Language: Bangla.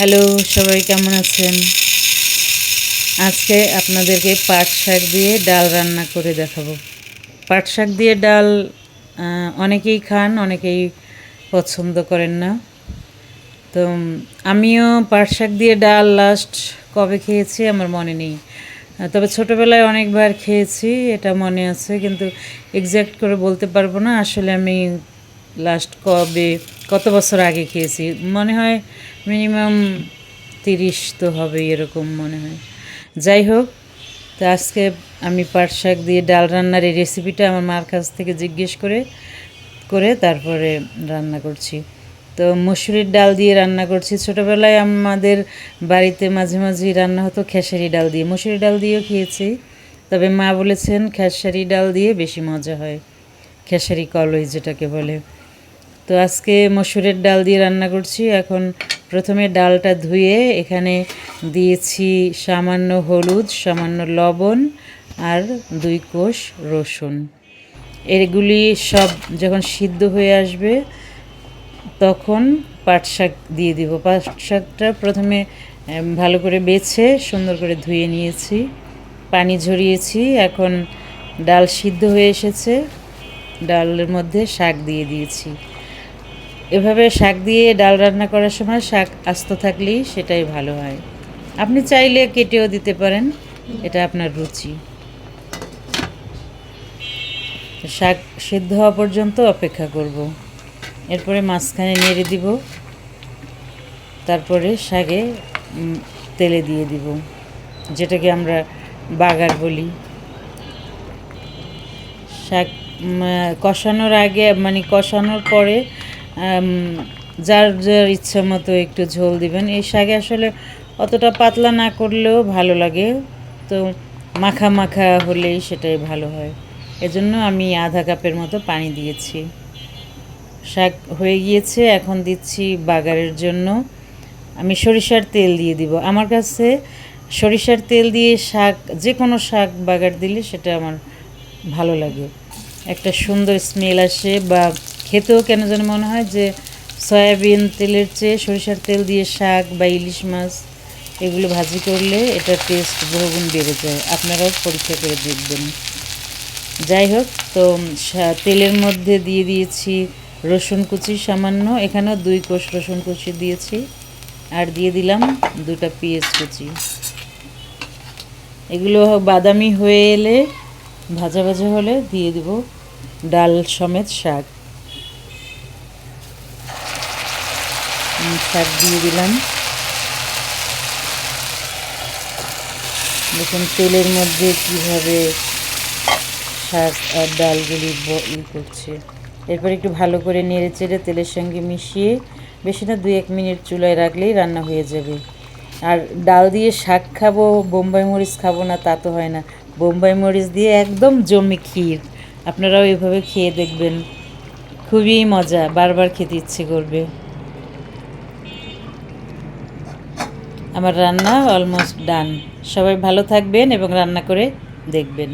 হ্যালো, সবাই কেমন আছেন? আজকে আপনাদেরকে পাট শাক দিয়ে ডাল রান্না করে দেখাবো। পাট শাক দিয়ে ডাল অনেকেই খান, অনেকেই পছন্দ করেন না। তো, আমিও পাট শাক দিয়ে ডাল লাস্ট কবে খেয়েছি আমার মনে নেই। তবে ছোটোবেলায় অনেকবার খেয়েছি, এটা মনে আছে, কিন্তু এক্স্যাক্ট করে বলতে পারব না, আসলে আমি লাস্ট কবে কত বছর আগে খেয়েছি? মনে হয় মিনিমাম তিরিশ তো হবে এরকম মনে হয়। যাই হোক, তো আজকে আমি পাট শাক দিয়ে ডাল রান্নার এই রেসিপিটা আমার মার কাছ থেকে জিজ্ঞেস করে করে তারপরে রান্না করছি। তো মসুরির ডাল দিয়ে রান্না করছি। ছোটোবেলায় আমাদের বাড়িতে মাঝে মাঝেই রান্না হতো খেসারি ডাল দিয়ে। মসুরি ডাল দিয়েও খেয়েছি, তবে মা বলেছেন খেসারি ডাল দিয়ে বেশি মজা হয়। খেসারি কলই যেটাকে বলে। তো আজকে মসুরের ডাল দিয়ে রান্না করছি। এখন প্রথমে ডালটা ধুয়ে এখানে দিয়েছি সামান্য হলুদ, সামান্য লবণ আর দুই কোষ রসুন। এগুলি সব যখন সিদ্ধ হয়ে আসবে তখন পাট শাক দিয়ে দিব। পাট শাকটা প্রথমে ভালো করে বেছে সুন্দর করে ধুয়ে নিয়েছি। পানি ঝরিয়েছি। এখন ডাল সিদ্ধ হয়ে এসেছে। ডালের মধ্যে শাক দিয়ে দিয়েছি। এভাবে শাক দিয়ে ডাল রান্না করার সময় শাক আস্ত থাকলেই সেটাই ভালো হয়। আপনি চাইলে কেটেও দিতে পারেন, এটা আপনার রুচি। শাক সিদ্ধ হওয়া পর্যন্ত অপেক্ষা করব। এরপরে মাঝখানে নেড়ে দিব। তারপরে শাকে তেলে দিয়ে দিব, যেটাকে আমরা বাগার বলি। শাক কষানোর আগে মানে কষানোর পরে যার যার ইচ্ছা মতো একটু ঝোল দিবেন। এই শাকে আসলে অতটা পাতলা না করলেও ভালো লাগে। তো মাখা মাখা হলেই সেটাই ভালো হয়। এজন্য আমি আধা কাপের মতো পানি দিয়েছি। শাক হয়ে গিয়েছে, এখন দিচ্ছি বাগারের জন্য। আমি সরিষার তেল দিয়ে দিব। আমার কাছে সরিষার তেল দিয়ে শাক যে কোনো শাক বাগার দিলে সেটা আমার ভালো লাগে। একটা সুন্দর স্মেল আসে বা খেতেও কেন যেন মনে হয় যে সয়াবিন তেলের চেয়ে সরিষার তেল দিয়ে শাক বা ইলিশ মাছ এগুলো ভাজি করলে এটা টেস্ট বহুগুণ বেড়ে যায়। আপনারাও পরীক্ষা করে দেখবেন। যাই হোক, তো তেলের মধ্যে দিয়ে দিয়েছি রসুন কুচি সামান্য, এখানেও দুই কোষ রসুন কুচি দিয়েছি। আর দিয়ে দিলাম দুটা পেঁয়াজ কুচি। এগুলো বাদামি হয়ে এলে ভাজা ভাজা হলে দিয়ে দিব ডাল সমেত শাক। শাক দিয়ে দিলাম। দেখুন, তেলের মধ্যে কীভাবে শাক আর ডালগুলি ই করছে। এরপর একটু ভালো করে নেড়ে চেড়ে তেলের সঙ্গে মিশিয়ে বেশি না দুই এক মিনিট চুলায় রাখলেই রান্না হয়ে যাবে। আর ডাল দিয়ে শাক খাব, বোম্বাই মরিচ খাব না, তা তো হয় না। বোম্বাই মরিচ দিয়ে একদম জমি ক্ষীর। আপনারাও এভাবে খেয়ে দেখবেন। খুবই মজা, বারবার খেতে ইচ্ছে করবে। আমার রান্না অলমোস্ট ডান সবাই ভালো থাকবেন এবং রান্না করে দেখবেন।